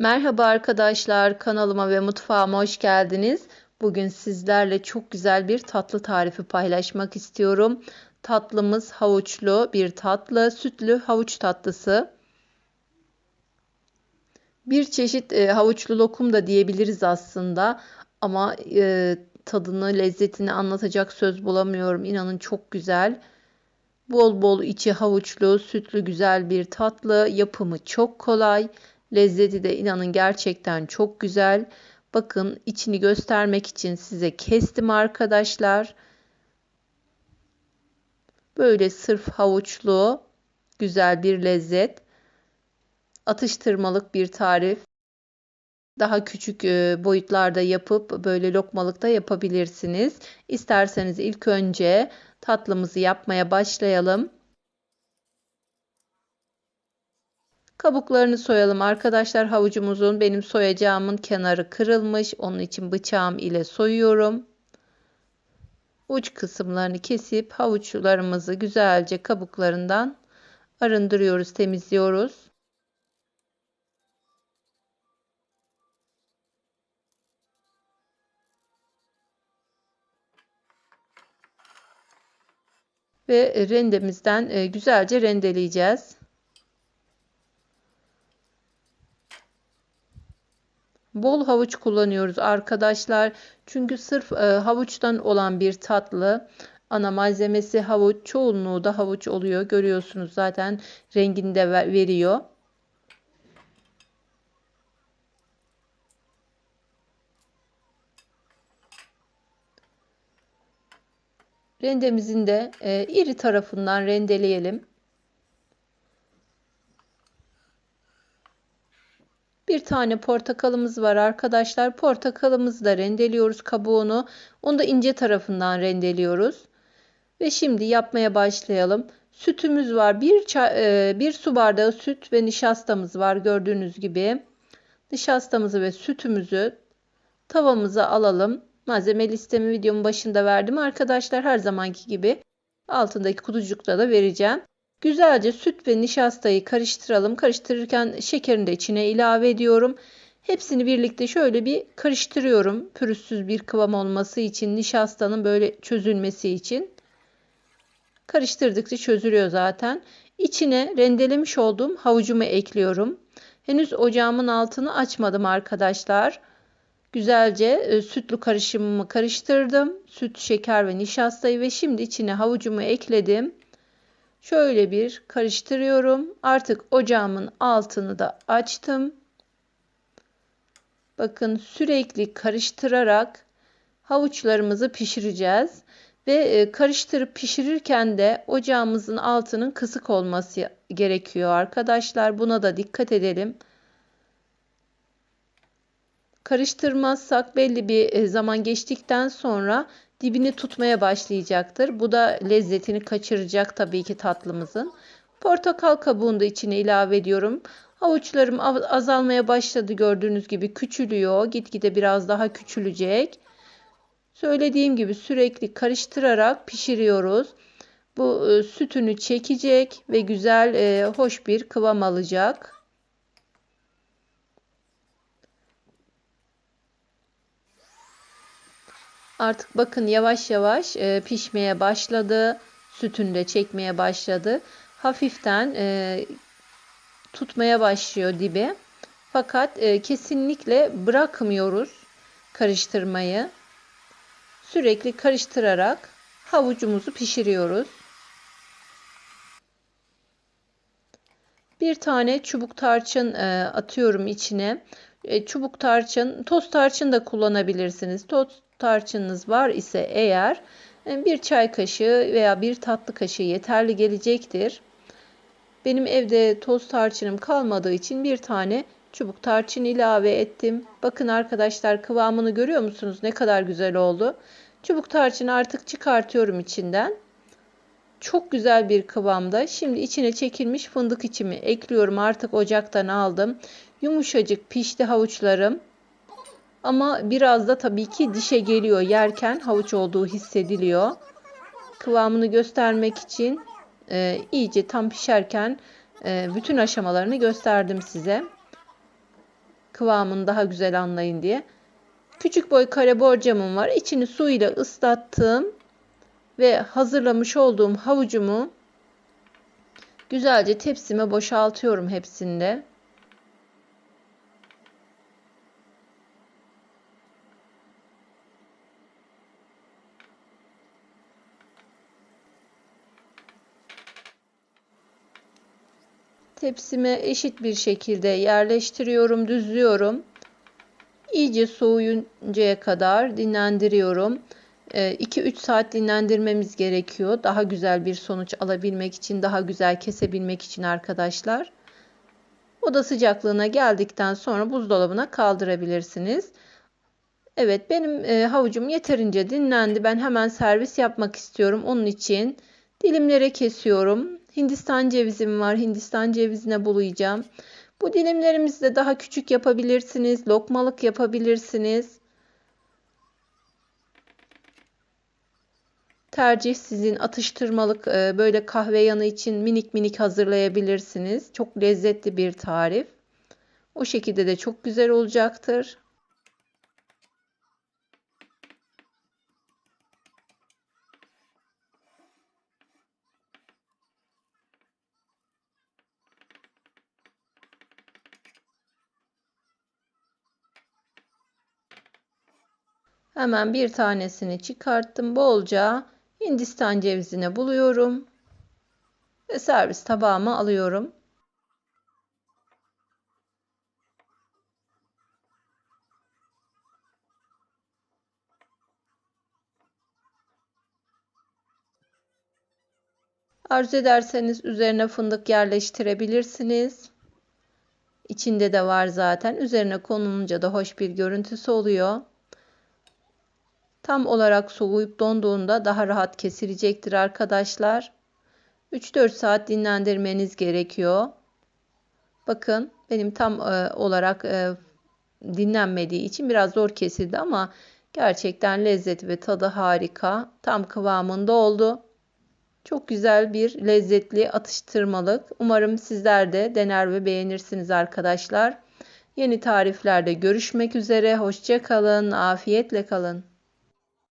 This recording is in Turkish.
Merhaba arkadaşlar, kanalıma ve mutfağıma hoş geldiniz. Bugün sizlerle çok güzel bir tatlı tarifi paylaşmak istiyorum. Tatlımız havuçlu bir tatlı, sütlü havuç tatlısı. Bir çeşit e, havuçlu lokum da diyebiliriz aslında. Ama e, tadını, lezzetini anlatacak söz bulamıyorum. İnanın çok güzel. Bol bol içi havuçlu, sütlü güzel bir tatlı. Yapımı çok kolay. Lezzeti de inanın gerçekten çok güzel. Bakın içini göstermek için size kestim arkadaşlar. Böyle sırf havuçlu güzel bir lezzet. Atıştırmalık bir tarif. Daha küçük e, boyutlarda yapıp böyle lokmalıkta yapabilirsiniz. İsterseniz ilk önce tatlımızı yapmaya başlayalım. Kabuklarını soyalım arkadaşlar. Havucumuzun benim soyacağımın kenarı kırılmış. Onun için bıçağım ile soyuyorum. Uç kısımlarını kesip havuçlarımızı güzelce kabuklarından arındırıyoruz, temizliyoruz. Ve rendemizden e, güzelce rendeleyeceğiz. Bol havuç kullanıyoruz arkadaşlar. Çünkü sırf e, havuçtan olan bir tatlı. Ana malzemesi havuç. Çoğunluğu da havuç oluyor. Görüyorsunuz zaten rengini de veriyor. Rendemizin de e, iri tarafından rendeleyelim. Bir tane portakalımız var arkadaşlar. Portakalımızı da rendeliyoruz kabuğunu. Onu da ince tarafından rendeliyoruz. Ve şimdi yapmaya başlayalım. Sütümüz var. Bir, e, bir su bardağı süt ve nişastamız var gördüğünüz gibi. Nişastamızı ve sütümüzü tavamıza alalım. Malzeme listemi videomun başında verdim arkadaşlar. Her zamanki gibi altındaki kutucukta da vereceğim. Güzelce süt ve nişastayı karıştıralım. Karıştırırken şekerini de içine ilave ediyorum. Hepsini birlikte şöyle bir karıştırıyorum. Pürüzsüz bir kıvam olması için, nişastanın böyle çözülmesi için. Karıştırdıkça çözülüyor zaten. İçine rendelemiş olduğum havucumu ekliyorum. Henüz ocağımın altını açmadım arkadaşlar. Güzelce e, sütlü karışımımı karıştırdım. Süt, şeker ve nişastayı ve şimdi içine havucumu ekledim. Şöyle bir karıştırıyorum. Artık ocağımın altını da açtım. Bakın sürekli karıştırarak havuçlarımızı pişireceğiz. Ve e, karıştırıp pişirirken de ocağımızın altının kısık olması gerekiyor arkadaşlar. Buna da dikkat edelim. Karıştırmazsak belli bir e, zaman geçtikten sonra dibini tutmaya başlayacaktır. Bu da lezzetini kaçıracak tabii ki tatlımızın. Portakal kabuğunu da içine ilave ediyorum. Havuçlarım azalmaya başladı gördüğünüz gibi küçülüyor. Gitgide biraz daha küçülecek. Söylediğim gibi sürekli karıştırarak pişiriyoruz. Bu e, sütünü çekecek ve güzel, e, hoş bir kıvam alacak. Artık bakın yavaş yavaş e, pişmeye başladı. Sütünü de çekmeye başladı. Hafiften e, tutmaya başlıyor dibi. Fakat e, kesinlikle bırakmıyoruz karıştırmayı. Sürekli karıştırarak havucumuzu pişiriyoruz. Bir tane çubuk tarçın e, atıyorum içine. E, çubuk tarçın, toz tarçın da kullanabilirsiniz. Toz tarçınınız var ise eğer e, bir çay kaşığı veya bir tatlı kaşığı yeterli gelecektir. Benim evde toz tarçınım kalmadığı için bir tane çubuk tarçın ilave ettim. Bakın arkadaşlar kıvamını görüyor musunuz? Ne kadar güzel oldu. Çubuk tarçını artık çıkartıyorum içinden. Çok güzel bir kıvamda. Şimdi içine çekilmiş fındık içimi ekliyorum. Artık ocaktan aldım. Yumuşacık pişti havuçlarım. Ama biraz da tabii ki dişe geliyor yerken havuç olduğu hissediliyor. Kıvamını göstermek için e, iyice tam pişerken e, bütün aşamalarını gösterdim size. kıvamını daha güzel anlayın diye. Küçük boy kare borcamım var. İçini su ile ıslattım ve hazırlamış olduğum havucumu güzelce tepsime boşaltıyorum hepsinde. Tepsime eşit bir şekilde yerleştiriyorum, düzlüyorum. İyice soğuyuncaya kadar dinlendiriyorum. 2-3 ee, saat dinlendirmemiz gerekiyor. Daha güzel bir sonuç alabilmek için, daha güzel kesebilmek için arkadaşlar. Oda sıcaklığına geldikten sonra buzdolabına kaldırabilirsiniz. Evet benim e, havucum yeterince dinlendi. Ben hemen servis yapmak istiyorum. Onun için dilimlere kesiyorum. Hindistan cevizim var. Hindistan cevizine bulayacağım. Bu dilimlerimizi de daha küçük yapabilirsiniz. Lokmalık yapabilirsiniz. Tercih sizin atıştırmalık e, böyle kahve yanı için minik minik hazırlayabilirsiniz. Çok lezzetli bir tarif. O şekilde de çok güzel olacaktır. Hemen bir tanesini çıkarttım. Bolca Hindistan cevizine buluyorum. Ve servis tabağıma alıyorum. Arzu ederseniz üzerine fındık yerleştirebilirsiniz. İçinde de var zaten. Üzerine konulunca da hoş bir görüntüsü oluyor. Tam olarak soğuyup donduğunda daha rahat kesilecektir arkadaşlar. 3-4 saat dinlendirmeniz gerekiyor. Bakın benim tam e, olarak e, dinlenmediği için biraz zor kesildi ama gerçekten lezzeti ve tadı harika. Tam kıvamında oldu. Çok güzel bir lezzetli atıştırmalık. Umarım sizler de dener ve beğenirsiniz arkadaşlar. Yeni tariflerde görüşmek üzere. Hoşça kalın. Afiyetle kalın.